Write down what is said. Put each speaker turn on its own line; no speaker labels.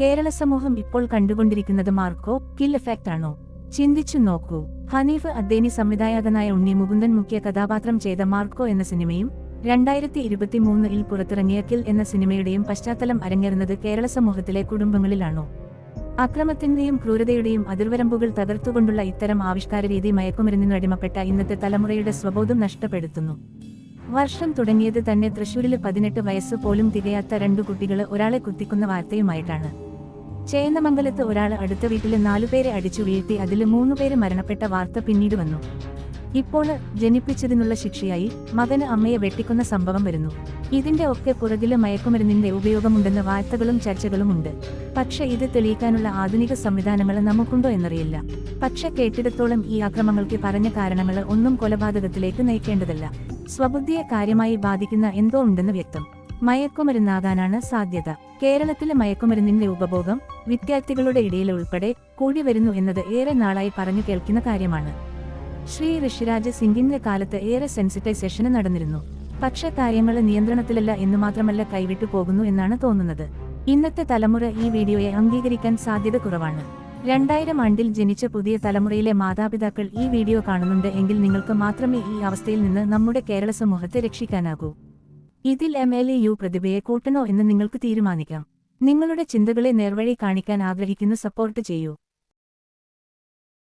കേരള സമൂഹം ഇപ്പോൾ കണ്ടുകൊണ്ടിരിക്കുന്നത് മാർക്കോ കിൽ എഫക്റ്റ് ആണോ? ചിന്തിച്ചു നോക്കൂ. ഹനീഫ് അദ്ദേനി സംവിധായകനായ ഉണ്ണി മുകുന്ദൻ മുഖ്യ കഥാപാത്രം ചെയ്ത മാർക്കോ എന്ന സിനിമയും രണ്ടായിരത്തി ഇരുപത്തിമൂന്നിൽ പുറത്തിറങ്ങിയ കിൽ എന്ന സിനിമയുടെയും പശ്ചാത്തലം അരങ്ങേറുന്നത് കേരള സമൂഹത്തിലെ കുടുംബങ്ങളിലാണോ? അക്രമത്തിന്റെയും ക്രൂരതയുടെയും അതിർവരമ്പുകൾ തകർത്തുകൊണ്ടുള്ള ഇത്തരം ആവിഷ്കാര രീതി മയക്കുമരുന്നിന് അടിമപ്പെട്ട ഇന്നത്തെ തലമുറയുടെ സ്വബോധം നഷ്ടപ്പെടുത്തുന്നു. വർഷം തുടങ്ങിയത് തന്നെ തൃശൂരിൽ പതിനെട്ട് വയസ്സ് പോലും തികയാത്ത രണ്ടു കുട്ടികൾ ഒരാളെ കുത്തിക്കുന്ന വാർത്തയുമായിട്ടാണ്. ചേന്നമംഗലത്ത് ഒരാൾ അടുത്ത വീട്ടിൽ നാലുപേരെ അടിച്ചു വീഴ്ത്തി അതിൽ മൂന്നുപേര് മരണപ്പെട്ട വാർത്ത പിന്നീട് വന്നു. ഇപ്പോൾ ജനിപ്പിച്ചതിനുള്ള ശിക്ഷയായി മകന് അമ്മയെ വെട്ടിക്കുന്ന സംഭവം വരുന്നു. ഇതിന്റെ ഒക്കെ പുറകിൽ മയക്കുമരുന്നിന്റെ ഉപയോഗമുണ്ടെന്ന വാർത്തകളും ചർച്ചകളും ഉണ്ട് പക്ഷെ ഇത് തെളിയിക്കാനുള്ള ആധുനിക സംവിധാനങ്ങൾ നമുക്കുണ്ടോ എന്നറിയില്ല. പക്ഷെ കേട്ടിടത്തോളം ഈ അക്രമങ്ങൾക്ക് പറഞ്ഞ കാരണങ്ങൾ ഒന്നും കൊലപാതകത്തിലേക്ക് നയിക്കേണ്ടതല്ല. സ്വബുദ്ധിയെ കാര്യമായി ബാധിക്കുന്ന എന്തോ ഉണ്ടെന്ന് വ്യക്തം. മയക്കുമരുന്നാകാനാണ് സാധ്യത. കേരളത്തിലെ മയക്കുമരുന്നിന്റെ ഉപഭോഗം വിദ്യാർത്ഥികളുടെ ഇടയിൽ ഉൾപ്പെടെ കൂടി വരുന്നു എന്നത് ഏറെ നാളായി പറഞ്ഞു കേൾക്കുന്ന കാര്യമാണ്. ശ്രീ ഋഷിരാജ് സിംഗിന്റെ കാലത്ത് ഏറെ സെൻസിറ്റൈസേഷന് നടന്നിരുന്നു. പക്ഷെ കാര്യങ്ങൾ നിയന്ത്രണത്തിലല്ല എന്ന് മാത്രമല്ല കൈവിട്ടു പോകുന്നു എന്നാണ് തോന്നുന്നത്. ഇന്നത്തെ തലമുറ ഈ വീഡിയോയെ അംഗീകരിക്കാൻ സാധ്യത കുറവാണ്. രണ്ടായിരം ആണ്ടിൽ ജനിച്ച പുതിയ തലമുറയിലെ മാതാപിതാക്കൾ ഈ വീഡിയോ കാണുന്നുണ്ട് എങ്കിൽ നിങ്ങൾക്ക് മാത്രമേ ഈ അവസ്ഥയിൽ നിന്ന് നമ്മുടെ കേരള സമൂഹത്തെ രക്ഷിക്കാനാകൂ. ഇതിൽ എം എൽ എ യു പ്രതിഭയെ കൂട്ടണോ എന്ന് നിങ്ങൾക്ക് തീരുമാനിക്കാം. നിങ്ങളുടെ ചിന്തകളെ നേർവഴി കാണിക്കാൻ ആഗ്രഹിക്കുന്ന സപ്പോർട്ട് ചെയ്യൂ.